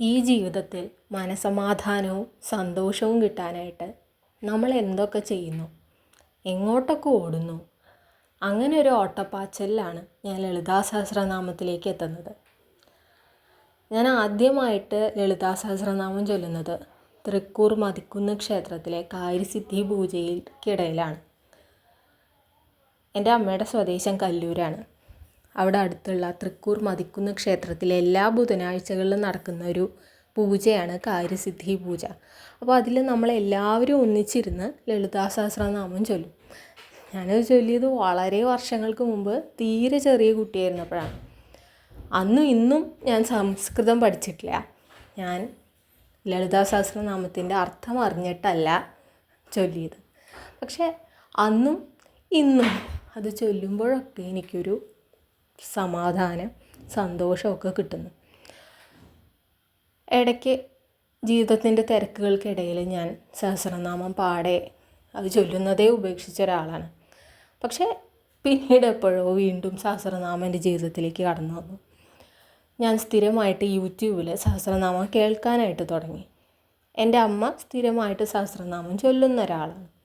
ഈ ജീവിതത്തിൽ മനസമാധാനവും സന്തോഷവും കിട്ടാനായിട്ട് നമ്മൾ എന്തൊക്കെ ചെയ്യുന്നു? എങ്ങോട്ടൊക്കെ ഓടുന്നു? അങ്ങനെ ഒരു ഓട്ടപ്പാച്ചലിലാണ് ഞാൻ ലളിതാ സഹസ്രനാമത്തിലേക്ക് എത്തുന്നത്. ഞാൻ ആദ്യമായിട്ട് ലളിതാ സഹസ്രനാമം ചൊല്ലുന്നത് തൃക്കൂർ മതിക്കുന്ന് ക്ഷേത്രത്തിലെ കാര്യസിദ്ധി പൂജയ്ക്കിടയിലാണ് എന്റെ അമ്മയുടെ സ്വദേശം കല്ലൂരാണ്. അവിടെ അടുത്തുള്ള തൃക്കൂർ മതിക്കുന്ന ക്ഷേത്രത്തിലെ എല്ലാ ബുധനാഴ്ചകളിലും നടക്കുന്ന ഒരു പൂജയാണ് കാര്യസിദ്ധി പൂജ. അപ്പോൾ അതിൽ നമ്മളെല്ലാവരും ഒന്നിച്ചിരുന്ന് ലളിതാ സഹസ്രനാമം ചൊല്ലും. ഞാനത് ചൊല്ലിയത് വളരെ വർഷങ്ങൾക്ക് മുമ്പ് തീരെ ചെറിയ കുട്ടിയായിരുന്നപ്പോഴാണ്. അന്നും ഇന്നും ഞാൻ സംസ്കൃതം പഠിച്ചിട്ടില്ല. ഞാൻ ലളിതാ സഹസ്രനാമത്തിന്റെ അർത്ഥം അറിഞ്ഞിട്ടല്ല ചൊല്ലിയത്. പക്ഷേ അന്നും ഇന്നും അത് ചൊല്ലുമ്പോഴൊക്കെ എനിക്കൊരു സമാധാനം സന്തോഷമൊക്കെ കിട്ടുന്നു. ഇടയ്ക്ക് ജീവിതത്തിന്റെ തിരക്കുകൾക്കിടയിൽ ഞാൻ സഹസ്രനാമം പാടെ അത് ചൊല്ലുന്നതേ ഉപേക്ഷിച്ച ഒരാളാണ്. പക്ഷേ പിന്നീട് എപ്പോഴോ വീണ്ടും സഹസ്രനാമം എന്റെ ജീവിതത്തിലേക്ക് കടന്നു വന്നു. ഞാൻ സ്ഥിരമായിട്ട് യൂട്യൂബിൽ സഹസ്രനാമം കേൾക്കാനായിട്ട് തുടങ്ങി. എന്റെ അമ്മ സ്ഥിരമായിട്ട് സഹസ്രനാമം ചൊല്ലുന്ന ഒരാളാണ്.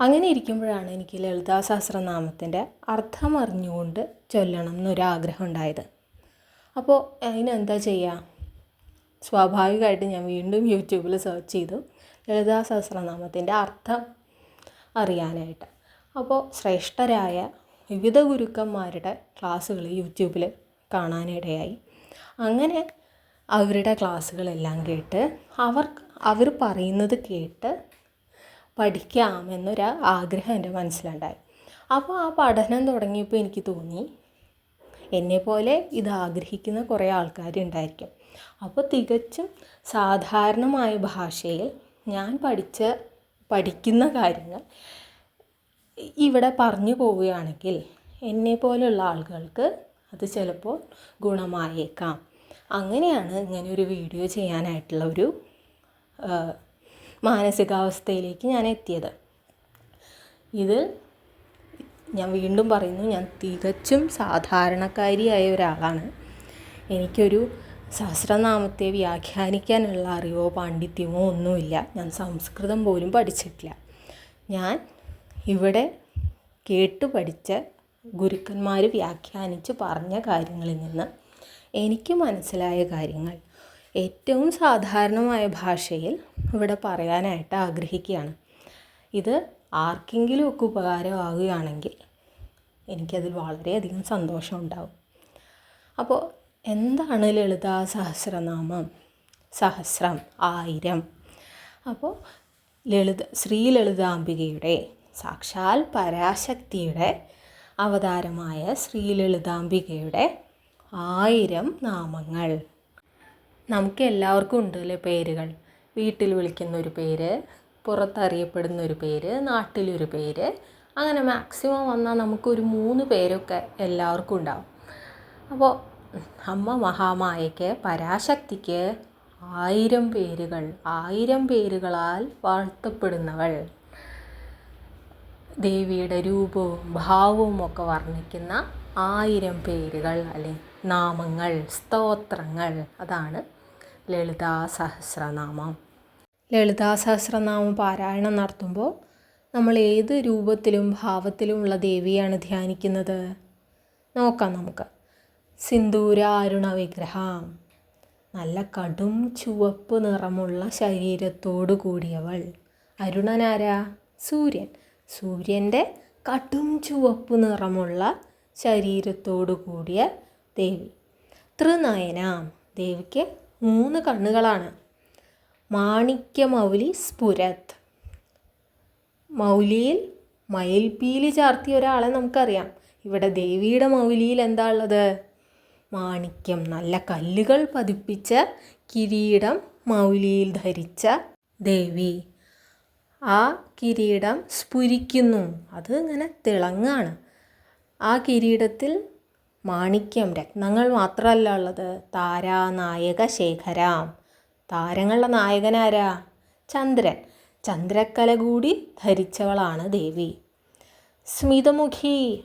അങ്ങനെ ഇരിക്കുമ്പോഴാണ് എനിക്ക് ലളിതാ സഹസ്രനാമത്തിന്റെ അർത്ഥം അറിഞ്ഞുകൊണ്ട് ചൊല്ലണം എന്നൊരാഗ്രഹം ഉണ്ടായത്. അപ്പോൾ അതിനെന്താ ചെയ്യുക? സ്വാഭാവികമായിട്ട് ഞാൻ വീണ്ടും യൂട്യൂബിൽ സെർച്ച് ചെയ്തു ലളിതാ സഹസ്രനാമത്തിന്റെ അർത്ഥം അറിയാനായിട്ട്. അപ്പോൾ ശ്രേഷ്ഠരായ വിവിധ ഗുരുക്കന്മാരുടെ ക്ലാസ്സുകൾ യൂട്യൂബിൽ കാണാനിടയായി. അങ്ങനെ അവരുടെ ക്ലാസ്സുകളെല്ലാം കേട്ട് അവർ അവർ പറയുന്നത് കേട്ട് പഠിക്കാമെന്നൊരു ആഗ്രഹം എന്റെ മനസ്സിലുണ്ടായി. അപ്പോൾ ആ പഠനം തുടങ്ങിയപ്പോൾ എനിക്ക് തോന്നി എന്നെപ്പോലെ ഇത് ആഗ്രഹിക്കുന്ന കുറേ ആൾക്കാരുണ്ടായിരിക്കും. അപ്പോൾ തികച്ചും സാധാരണമായ ഭാഷയിൽ ഞാൻ പഠിച്ച പഠിക്കുന്ന കാര്യങ്ങൾ ഇവിടെ പറഞ്ഞു പോവുകയാണെങ്കിൽ എന്നെപ്പോലെയുള്ള ആളുകൾക്ക് അത് ചിലപ്പോൾ ഗുണമായേക്കാം. അങ്ങനെയാണ് ഇങ്ങനെ ഒരു വീഡിയോ ചെയ്യാനായിട്ടുള്ള ഒരു മാനസികാവസ്ഥയിലേക്ക് ഞാൻ എത്തിയത്. ഇത് ഞാൻ വീണ്ടും പറയുന്നു ഞാൻ തികച്ചും സാധാരണക്കാരിയായ ഒരാളാണ്. എനിക്കൊരു സഹസ്രനാമത്തെ വ്യാഖ്യാനിക്കാനുള്ള അറിവോ പാണ്ഡിത്യമോ ഒന്നുമില്ല. ഞാൻ സംസ്കൃതം പോലും പഠിച്ചിട്ടില്ല. ഞാൻ ഇവിടെ കേട്ട് പഠിച്ച ഗുരുക്കന്മാർ വ്യാഖ്യാനിച്ച് പറഞ്ഞ കാര്യങ്ങളിൽ നിന്ന് എനിക്ക് മനസ്സിലായ കാര്യങ്ങൾ ഏറ്റവും സാധാരണമായ ഭാഷയിൽ ഇവിടെ പറയാനായിട്ട് ആഗ്രഹിക്കുകയാണ്. ഇത് ആർക്കെങ്കിലും ഒക്കെ ഉപകാരമാകുകയാണെങ്കിൽ എനിക്കതിൽ വളരെയധികം സന്തോഷം ഉണ്ടാവും. അപ്പോൾ എന്താണ് ലളിതാ സഹസ്രനാമം? സഹസ്രം ആയിരം. അപ്പോൾ ലളിത ശ്രീ ലളിതാംബികയുടെ സാക്ഷാൽ പരാശക്തിയുടെ അവതാരമായ ശ്രീ ലളിതാംബികയുടെ ആയിരം നാമങ്ങൾ. നമുക്ക് എല്ലാവർക്കും ഉണ്ട് അല്ലേ പേരുകൾ. വീട്ടിൽ വിളിക്കുന്ന ഒരു പേര് പുറത്തറിയപ്പെടുന്ന ഒരു പേര് നാട്ടിലൊരു പേര്. അങ്ങനെ മാക്സിമം വന്നാൽ നമുക്കൊരു മൂന്ന് പേരൊക്കെ എല്ലാവർക്കും ഉണ്ടാവും. അപ്പോൾ അമ്മ മഹാമായയ്ക്ക് പരാശക്തിക്ക് ആയിരം പേരുകൾ ആയിരം പേരുകളാൽ വാഴ്ത്തപ്പെടുന്നവൾ. ദേവിയുടെ രൂപവും ഭാവവും ഒക്കെ വർണിക്കുന്ന ആയിരം പേരുകൾ അല്ലെ നാമങ്ങൾ സ്തോത്രങ്ങൾ. അതാണ് ലളിതാ സഹസ്രനാമം ലളിതാ സഹസ്രനാമം പാരായണം നടത്തുമ്പോൾ നമ്മൾ ഏത് രൂപത്തിലും ഭാവത്തിലുമുള്ള ദേവിയാണ് ധ്യാനിക്കുന്നത്? നോക്കാം നമുക്ക്. സിന്ദൂര അരുണ വിഗ്രഹം നല്ല കടും ചുവപ്പ് നിറമുള്ള ശരീരത്തോടു കൂടിയവൾ. അരുണനാരാ? സൂര്യൻ. സൂര്യന്റെ കടും ചുവപ്പ് നിറമുള്ള ശരീരത്തോടു കൂടിയ ദേവി. ത്രിനയന. ദേവിക്ക് മൂന്ന് കണ്ണുകളാണ്. മാണിക്യമൗലി സ്ഫുരത് മൗലിയിൽ മയിൽപീലി ചാർത്തിയ ഒരാളെ നമുക്കറിയാം. ഇവിടെ ദേവിയുടെ മൗലിയിൽ എന്താ ഉള്ളത്? മാണിക്യം. നല്ല കല്ലുകൾ പതിപ്പിച്ച കിരീടം മൗലിയിൽ ധരിച്ച ദേവി. ആ കിരീടം സ്ഫുരിക്കുന്നു അത് ഇങ്ങനെ തിളങ്ങാണ്. ആ കിരീടത്തിൽ മാണിക്യം രത്നങ്ങൾ മാത്രമല്ല ഉള്ളത്. താരാ നായക ശേഖരാം. താരങ്ങളുടെ നായകനാരാ? ചന്ദ്രൻ. ചന്ദ്രക്കല കൂടി ധരിച്ചവളാണ് ദേവി. സ്മിതമുഖി.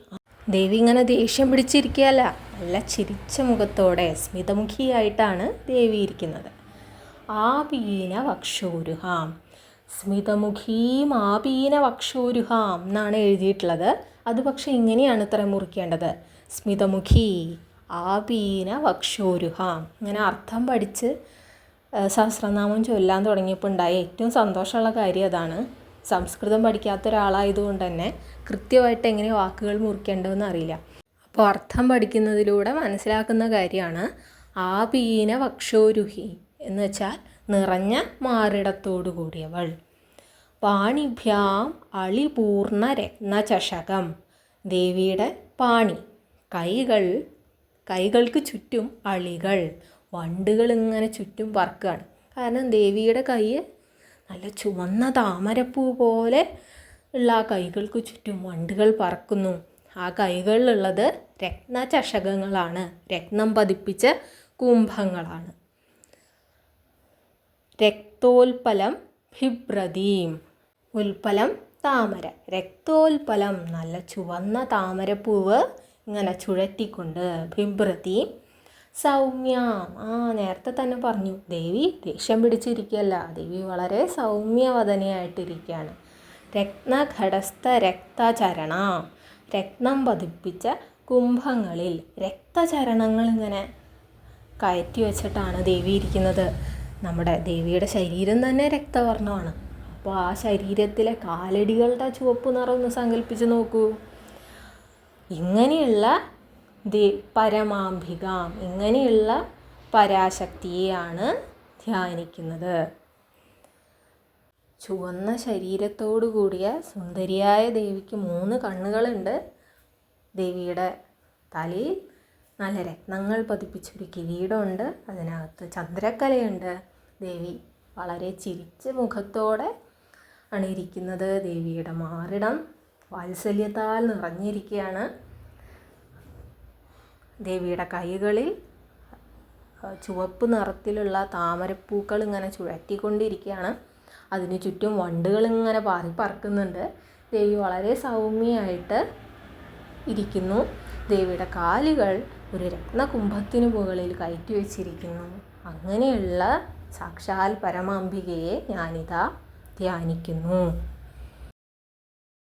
ദേവി ഇങ്ങനെ ദേഷ്യം പിടിച്ചിരിക്കുകയല്ല. നല്ല ചിരിച്ച മുഖത്തോടെ സ്മിതമുഖിയായിട്ടാണ് ദേവി ഇരിക്കുന്നത്. ആപീന വക്ഷോരുഹാം സ്മിതമുഖീം ആപീന വക്ഷോരുഹാം എന്നാണ് എഴുതിയിട്ടുള്ളത്. അത് പക്ഷേ ഇങ്ങനെയാണ് ഇത്ര മുറിക്കേണ്ടത്. സ്മിതമുഖി ആപീന വക്ഷോരുഹ. ഇങ്ങനെ അർത്ഥം പഠിച്ച് സഹസ്രനാമം ചൊല്ലാൻ തുടങ്ങിയപ്പോൾ ഉണ്ടായ ഏറ്റവും സന്തോഷമുള്ള കാര്യം അതാണ്. സംസ്കൃതം പഠിക്കാത്ത ഒരാളായതുകൊണ്ട് തന്നെ കൃത്യമായിട്ട് എങ്ങനെ വാക്കുകൾ മുറിക്കേണ്ടതെന്ന് അറിയില്ല. അപ്പോൾ അർത്ഥം പഠിക്കുന്നതിലൂടെ മനസ്സിലാക്കുന്ന കാര്യമാണ് ആപീന വക്ഷോരുഹി എന്ന് വെച്ചാൽ നിറഞ്ഞ മാറിടത്തോടു കൂടിയവൾ. പാണിഭ്യാം അളിപൂർണ രത്നചഷകം. ദേവിയുടെ പാണി. കൈകൾ കൈകൾക്ക് ചുറ്റും അളികൾ വണ്ടുകൾ ഇങ്ങനെ ചുറ്റും പറക്കുകയാണ് കാരണം ദേവിയുടെ കൈ നല്ല ചുവന്ന താമരപ്പൂ പോലെ ഉള്ള ആ കൈകൾക്ക് ചുറ്റും വണ്ടുകൾ പറക്കുന്നു. ആ കൈകളിലുള്ളത് രത്നചഷകങ്ങളാണ്. രത്നം പതിപ്പിച്ച കുംഭങ്ങളാണ്. രക്തോൽപ്പലം ഭിഭ്രതീം ഉൽപ്പലം താമര. രക്തോൽപ്പലം നല്ല ചുവന്ന താമരപ്പൂവ് ഇങ്ങനെ ചുഴറ്റിക്കൊണ്ട് ഭിഭ്രതീം സൗമ്യ ആ നേരത്തെ തന്നെ പറഞ്ഞു ദേവി ദേഷ്യം പിടിച്ചിരിക്കുകയല്ല ദേവി വളരെ സൗമ്യവദനയായിട്ടിരിക്കുകയാണ്. രത്നഘടസ്ഥ രക്തചരണ രത്നം പതിപ്പിച്ച കുംഭങ്ങളിൽ രക്തചരണങ്ങൾ ഇങ്ങനെ കയറ്റി വെച്ചിട്ടാണ് ദേവി ഇരിക്കുന്നത്. നമ്മുടെ ദേവിയുടെ ശരീരം തന്നെ രക്തവർണമാണ്. അപ്പോൾ ആ ശരീരത്തിലെ കാലടികളുടെ ചുവപ്പ് നിറം ഒന്ന് സങ്കല്പിച്ച് നോക്കൂ. ഇങ്ങനെയുള്ള ദേ പരമാംബിക ഇങ്ങനെയുള്ള പരാശക്തിയെയാണ് ധ്യാനിക്കുന്നത്. ചുവന്ന ശരീരത്തോടു കൂടിയ സുന്ദരിയായ ദേവിക്ക് മൂന്ന് കണ്ണുകളുണ്ട്. ദേവിയുടെ തലയിൽ നല്ല രത്നങ്ങൾ പതിപ്പിച്ചൊരു കിരീടമുണ്ട്. അതിനകത്ത് ചന്ദ്രക്കലയുണ്ട്. ദേവി വളരെ ചിരിച്ച മുഖത്തോടെ ആണ് ഇരിക്കുന്നത് ദേവിയുടെ മാറിടം. വാത്സല്യത്താൽ നിറഞ്ഞിരിക്കുകയാണ്. ദേവിയുടെ കൈകളിൽ ചുവപ്പ് നിറത്തിലുള്ള താമരപ്പൂക്കൾ ഇങ്ങനെ ചുഴറ്റിക്കൊണ്ടിരിക്കുകയാണ്. അതിന് ചുറ്റും വണ്ടുകൾ ഇങ്ങനെ പാറി പറക്കുന്നുണ്ട്. ദേവി വളരെ സൗമ്യമായിട്ട് ഇരിക്കുന്നു. ദേവിയുടെ കാലുകൾ ഒരു രത്നകുംഭത്തിന് മുകളിൽ കയറ്റി വെച്ചിരിക്കുന്നു. അങ്ങനെയുള്ള സാക്ഷാൽ പരമാംബികയെ ഞാനിതാ ധ്യാനിക്കുന്നു.